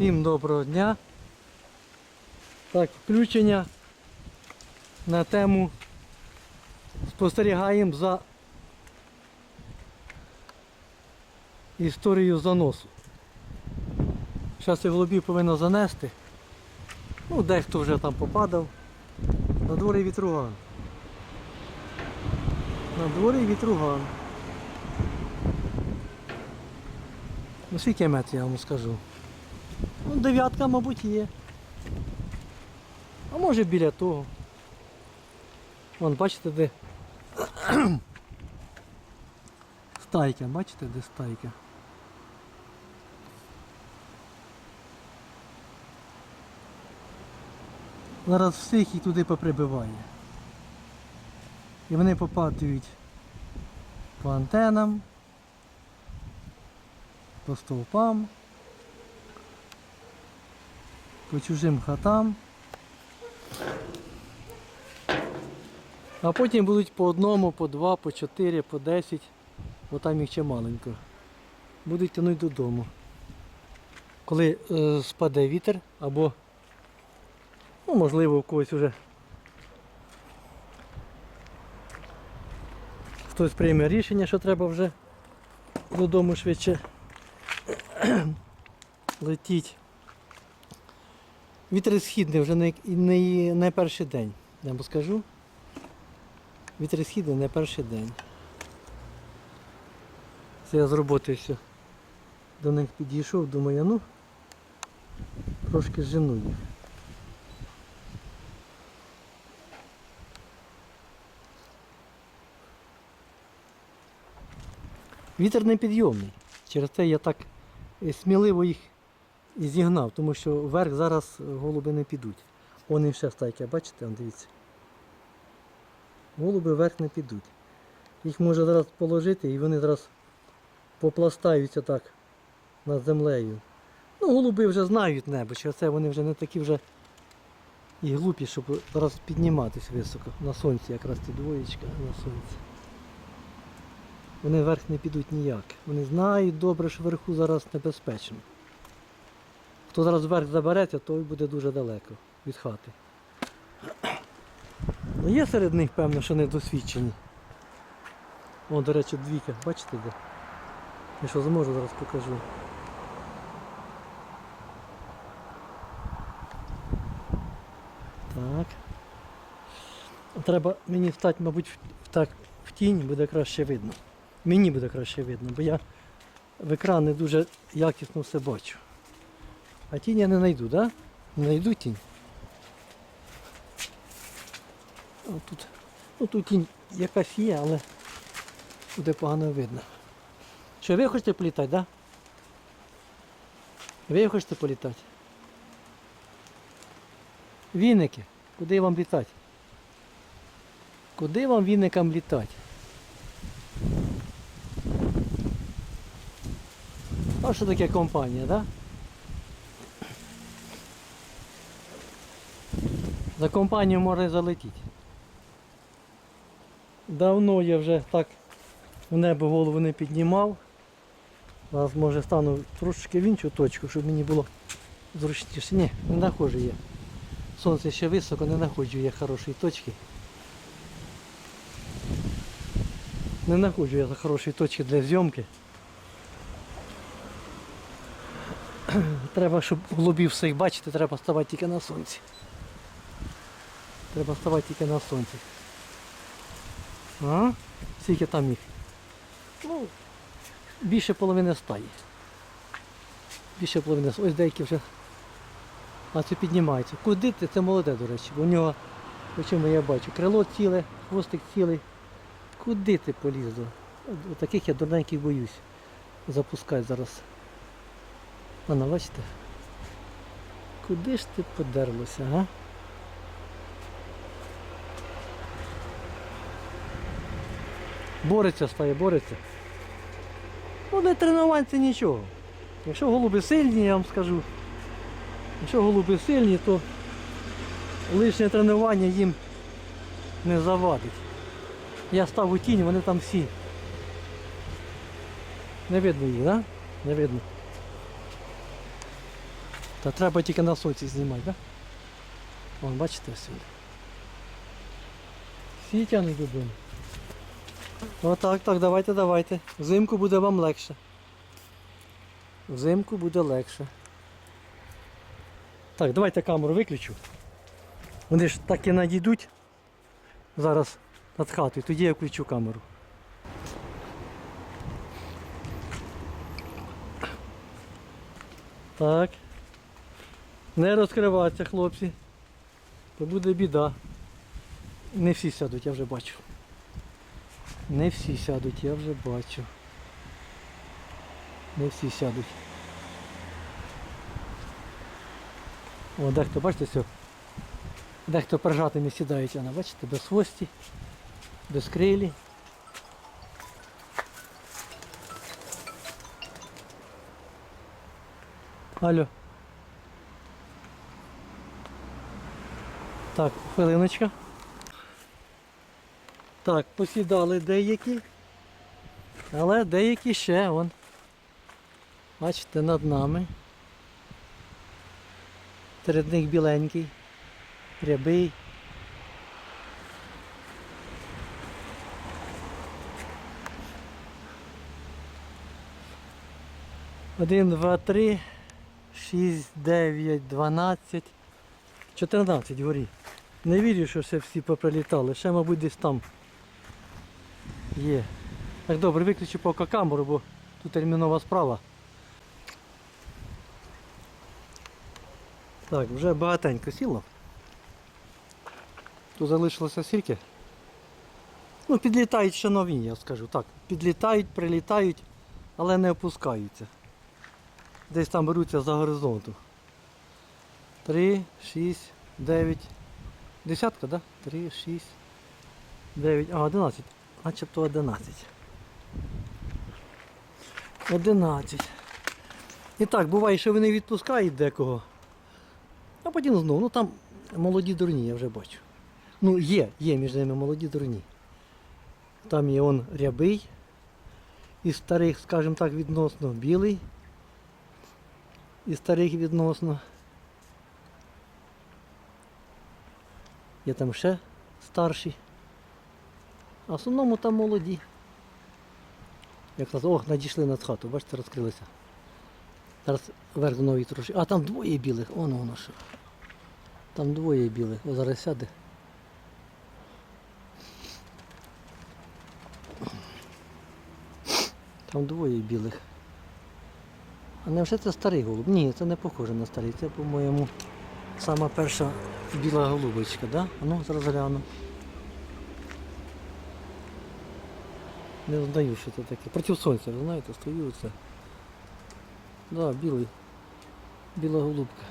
Всім доброго дня. Так, включення на тему спостерігаємо за історією заносу. Зараз і голубів повинно занести. Ну, дехто вже там попадав. На дворі вітруган. На дворі вітруган. Ну скільки метрів я вам скажу. Ну, дев'ятка, мабуть, є. А може біля того. Вон, бачите, де стайка, бачите, де стайка? Зараз всіх їх туди поприбиває. І вони попадають по антенам, по стовпам, по чужим хатам. А потім будуть по одному, по два, по чотири, по десять, бо там їх ще маленько. Будуть тянути додому. Коли е, спаде вітер або, ну, можливо, у когось вже хтось прийме рішення, що треба вже додому швидше летіть. Вітер східний вже не, не, не перший день, я вам скажу. Вітер східний не перший день. Це я з роботи все. До них підійшов, думаю, ну трошки жену їх. Вітер непідйомний. Через це я так е, сміливо їх і зігнав, тому що вверх зараз голуби не підуть. Вони ще стайки, бачите, дивіться. Голуби вверх не підуть. Їх може зараз положити і вони зараз попластаються так над землею. Ну, голуби вже знають небо, через це вони вже не такі вже і глупі, щоб зараз підніматися високо. На сонці якраз ті двоєчка на сонці. Вони вверх не підуть ніяк. Вони знають добре, що вверху зараз небезпечно. Хто зараз вверх забереться, той буде дуже далеко від хати. Ну, є серед них, певно, що недосвідчені. О, до речі, двійка, бачите де? Я що зможу, зараз покажу. Так. Треба мені встати, мабуть, так, в тінь буде краще видно. Мені буде краще видно, бо я в екран не дуже якісно все бачу. А тінь я не знайду, так? Да? Не знайду тінь. О, тут, ну, тут тінь якась є, але буде погано видно. Що ви хочете політати, так? Да? Ви хочете політати? Віники, куди вам літати? Куди вам віникам літати? А що таке компанія, так? Да? За компанію може залетіти. Давно я вже так в небо голову не піднімав. Зараз може стану трошечки в іншу точку, щоб мені було зручніше. Ні, не знаходжу я. Сонце ще високо, не знаходжу я хорошої точки. Не знаходжу я хорошої точки для зйомки. Треба, щоб голубів всіх бачити, треба ставати тільки на сонці. Треба ставати тільки на сонці. А? Скільки там їх? Ну, більше половини стаї. Більше половини. Ось деякі вже. А це піднімається. Куди ти? Це молоде, до речі, бо у нього, по чому я бачу, крило ціле, хвостик цілий. Куди ти полізла? Таких я дурненьких боюсь. Запускай зараз. Вона, бачите? Куди ж ти подерлася, а? Бореться стає, бореться. Ну для тренувань це нічого. Якщо голуби сильні, я вам скажу. Якщо голуби сильні, то лишнє тренування їм не завадить. Я став у тінь, вони там всі. Не видно їх? Да? Не видно. Та треба тільки на сонці знімати, так? Да? Вон, бачите сюди. Всі тягнуть додому. Отак, так, давайте, давайте. Взимку буде вам легше. Взимку буде легше. Так, давайте камеру виключу. Вони ж так і надійдуть зараз над хатою, тоді я включу камеру. Так. Не розкриватися, хлопці. То буде біда. Не всі сядуть, я вже бачу. Не всі сядуть, я вже бачу. Не всі сядуть. О, дехто, бачите, все. Дехто прижатими сідають, вона, бачите, без хвості, без крилі. Алло. Так, хвилиночка. Так, посідали деякі. Але деякі ще вон. Бачите, над нами. Серед них біленький, рябий. Один, два, три, шість, дев'ять, дванадцять, чотирнадцять горі. Не вірю, що ще всі поприлітали. Ще, мабуть, десь там є. Так добре, виключу поки камеру, бо тут термінова справа. Так, вже багатенько сіло. Тут залишилося скільки? Ну, підлітають ще нові, я скажу. Так, підлітають, прилітають, але не опускаються. Десь там беруться за горизонту. Три, шість, дев'ять. Десятка, так? Три, шість, дев'ять. А, одинадцять. Начебто одинадцять. Одинадцять. І так, буває, що вони відпускають декого. А потім знову. Ну там молоді дурні, я вже бачу. Ну, є, є між ними молоді дурні. Там є он рябий. Із старих, скажімо так, відносно білий. Із старих відносно. Є там ще старші. А в основному там молоді. Якраз, ох, надійшли над хату, бачите, розкрилися. Зараз вверх нові трошки. А там двоє білих, воно воно що. Там двоє білих. О, зараз сяде. Там двоє білих. А невже це старий голуб? Ні, це не похоже на старий. Це, по-моєму, сама перша біла голубочка, да? А ну, зараз гляну. Не знаю, що це таке. Проти сонця, ви знаєте, стою це. Да, білий. Біла голубка.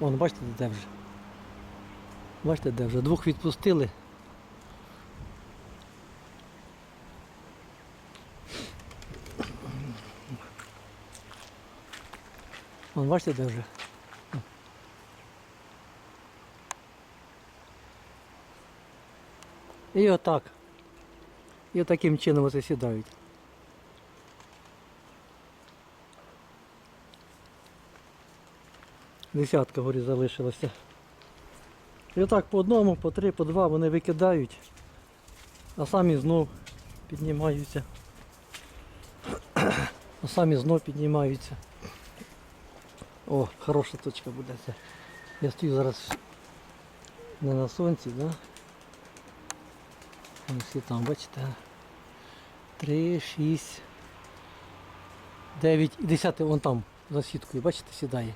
Вон, бачите, де вже. Бачите, де вже. Двох відпустили. Вон, бачите, де вже. І отак. І отаким чином оце сідають. Десятка горі залишилося. І отак по одному, по три, по два вони викидають, а самі знов піднімаються. А самі знов піднімаються. О, хороша точка буде це. Я стою зараз не на сонці, да? Всі там, бачите. Три, шість, дев'ять і десятий вон там за сіткою, бачите, сідає.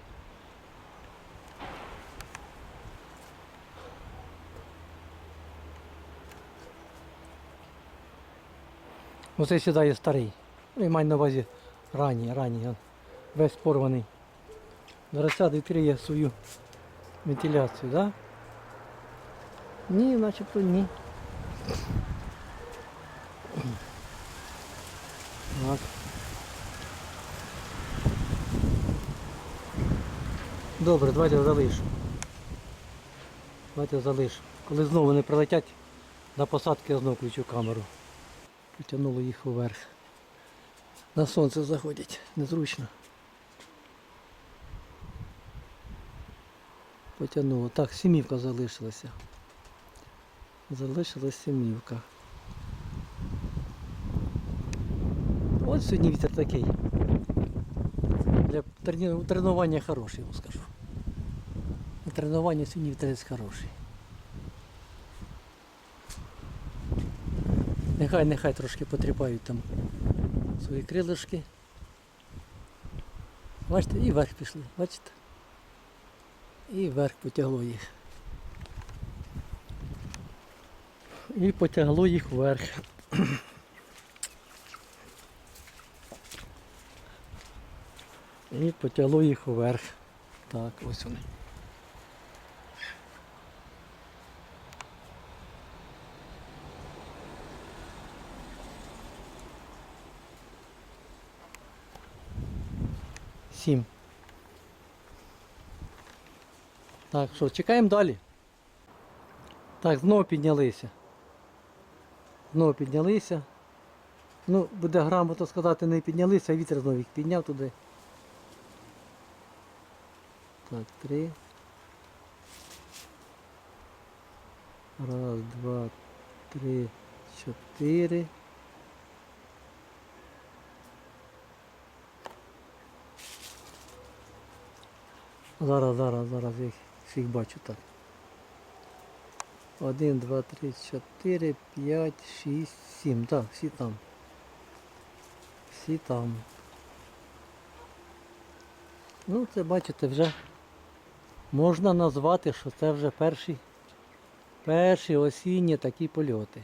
Оце сідає старий. Ну і маю на увазі ранній, ранній. Весь порваний. Зараз відкриє свою вентиляцію, да? Ні, начебто ні. Так. Добре, давайте залишу. Давайте залишу. Коли знову вони прилетять на посадки, я знову включу камеру. Потягнуло їх уверх. На сонце заходять. Незручно. Потягнуло. Так, сімівка залишилася. Залишилась сімівка. От сьогодні вітер такий. Для тренування хороший, скажу. На тренування сьогодні вітерець хороший. Нехай, нехай трошки потріпають там свої крилишки. Бачите, і вверх пішли, бачите? І вверх потягло їх. І потягло їх вверх. І потягло їх вверх. Так, ось вони. Сім. Так, що, чекаємо далі. Так, знову піднялися. Знову піднялися. Ну, буде грамотно сказати, не піднялися, а вітер знову їх підняв туди. Так, три. Раз, два, три, чотири. Зараз, зараз, зараз я їх всіх бачу так. Один, два, три, чотири, п'ять, шість, сім. Так, всі там. Всі там. Ну, це бачите, вже можна назвати, що це вже перші, перші осінні такі польоти.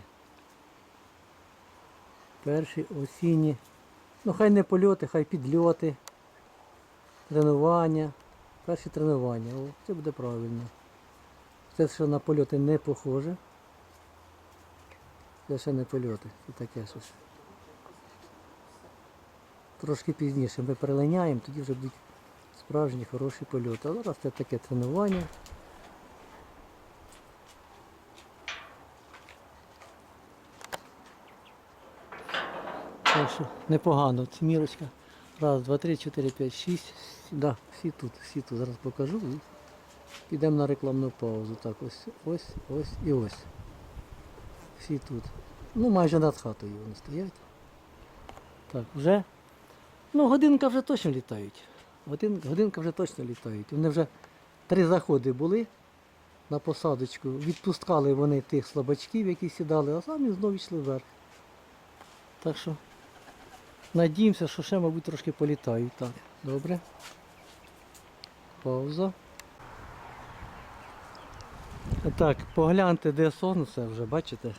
Перші осінні. Ну хай не польоти, хай підльоти, тренування. Перші тренування. О, це буде правильно. Це ще на польоти не похоже. Це ще не польоти. Це таке щось. Трошки пізніше ми перелиняємо, тоді вже будуть справжні хороші польоти. А зараз це таке тренування. Що непогано, цімірочка. Раз, два, три, чотири, п'ять, шість. Да, всі тут, всі тут. Зараз покажу підемо на рекламну паузу. Так, ось, ось, ось і ось. Всі тут. Ну, майже над хатою вони стоять. Так, вже. Ну, годинка вже точно літають. Годин, годинка вже точно літають. Вони вже три заходи були на посадочку. Відпускали вони тих слабачків, які сідали, а самі знову йшли вверх. Так що надіємося, що ще, мабуть, трошки політають. Так, добре. Пауза. Так, погляньте, де сонце вже, бачите,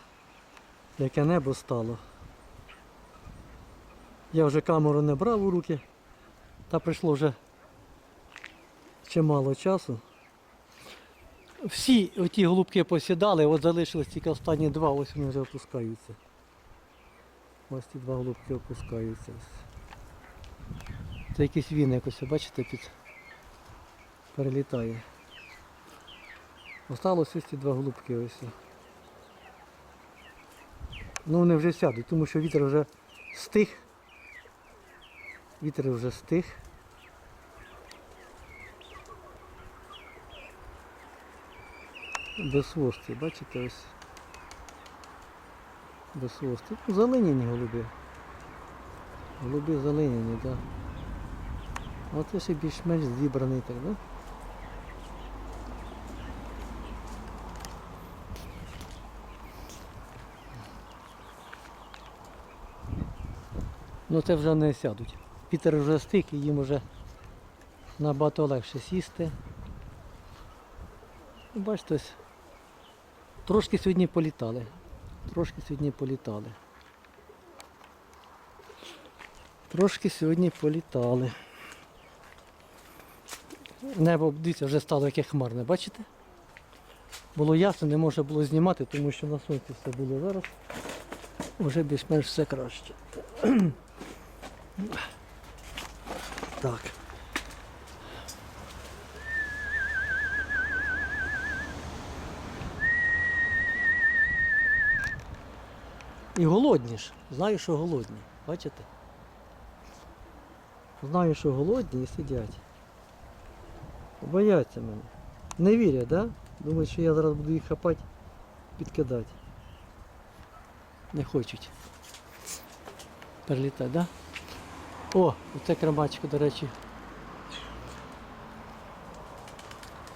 яке небо стало. Я вже камеру не брав у руки, та прийшло вже чимало часу. Всі оті голубки посідали, от залишились тільки останні два, ось вони вже опускаються. Ось ці два голубки опускаються. Це якийсь він якось, бачите, під перелітає. Осталось ось ці два голубки ось. Ну вони вже сядуть, тому що вітер вже стих. Вітер вже стих. Без хвости, бачите ось. Без хвости. Ну, Залиняні голуби. Голуби залиняні, так. Да. Оце ще більш-менш зібраний так, да? Ну це вже не сядуть. Вітер вже стих і їм вже набагато легше сісти. Ну, Бачите, трошки сьогодні політали. Трошки сьогодні політали. Трошки сьогодні політали. Небо, дивіться, вже стало яке хмарне, бачите? Було ясно, не можна було знімати, тому що на сонці все було зараз. Вже більш-менш все краще. Так. І голодні ж. Знаю, що голодні. Бачите? Знаю, що голодні і сидять. Бояться мене. Не вірять, да? Думають, що я зараз буду їх хапати, підкидати. Не хочуть. Перелітати, да? О, оце кремачка, до речі.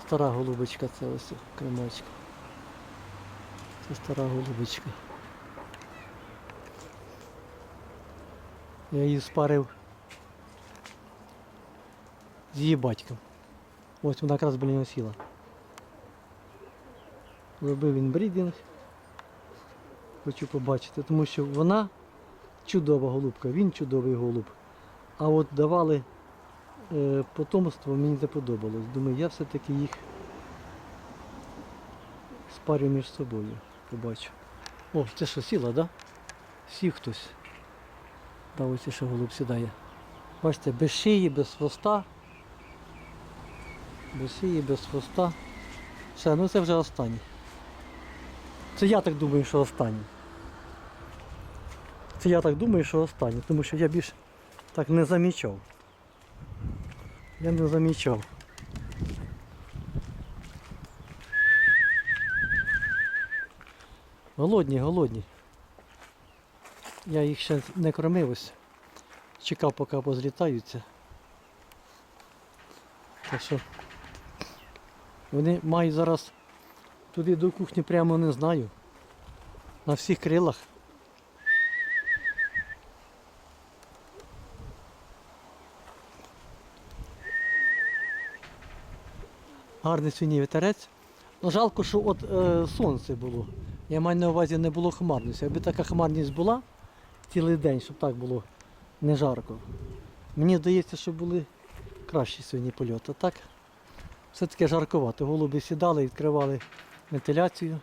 Стара голубочка, це ось кремачка. Це стара голубочка. Я її спарив з її батьком. Ось вона якраз біля сіла. Робив він брідінг. Хочу побачити, тому що вона чудова голубка, він чудовий голуб. А от давали е, потомство, мені не подобалось. Думаю, я все-таки їх спарю між собою. Побачу. О, це що, сіла, так? Да? Сів хтось. Да, ось ще голуб сідає. Бачите, без шиї, без хвоста. Без шиї, без хвоста. Все, ну це вже останній. Це я так думаю, що останній. Це я так думаю, що останній, тому що я більше так не замічав. Я не замічав. Голодні, голодні. Я їх ще не кормив ось. Чекав, поки позлітаються. Так що вони мають зараз туди до кухні прямо не знаю. На всіх крилах. Гарний сьогодні вітерець. Ну, жалко, що от е, сонце було. Я маю на увазі не було хмарності. Якби така хмарність була цілий день, щоб так було не жарко. Мені здається, що були кращі сьогодні польоти. Так все-таки жаркувато. Голуби сідали, відкривали вентиляцію.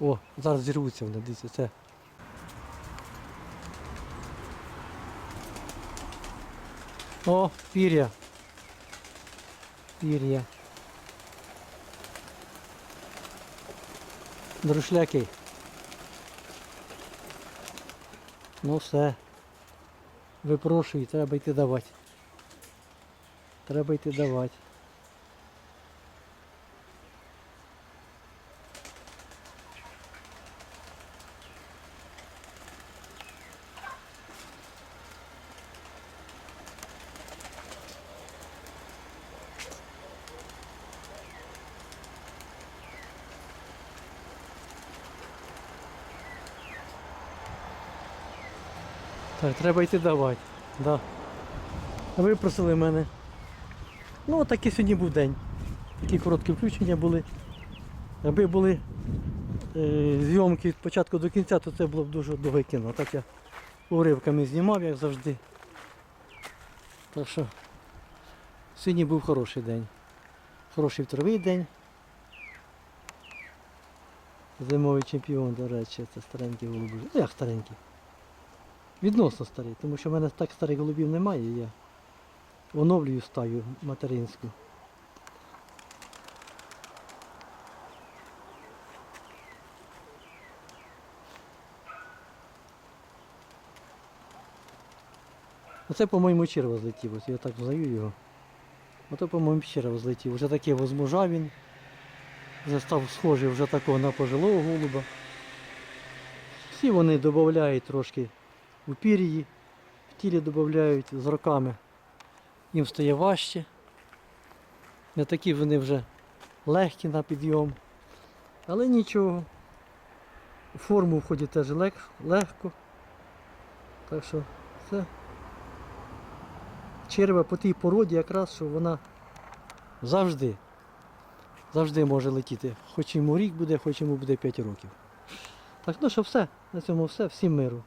О, зараз зірвуться вони, дивіться, це. О, пір'я. Пір'я. Друшляки. Ну все. Випрошую, треба йти давати. Треба йти давати. Так, треба йти давати. Да. Випросили мене. Ну, такий сьогодні був день. Такі короткі включення були. Аби були е, зйомки від початку до кінця, то це було б дуже довге кіно. Так я уривками знімав, як завжди. Так що сьогодні був хороший день. Хороший второвий день. Зимовий чемпіон, до речі, це старенький голубі. Ну як старенький? Відносно старий, тому що в мене так старих голубів немає, я оновлюю стаю материнську. Оце, по-моєму, черва злетів, ось я так знаю його. Ото, по-моєму, черва злетів. Вже такий возмужав він. Вже став схожий вже такого на пожилого голуба. Всі вони додають трошки у пір'ї, в тілі додають з роками. Їм стає важче. Не такі вони вже легкі на підйом. Але нічого. У форму входить теж лег- легко. Так що це черва по тій породі якраз, що вона завжди, завжди може летіти. Хоч йому рік буде, хоч йому буде 5 років. Так, ну що все, на цьому все, всім миру.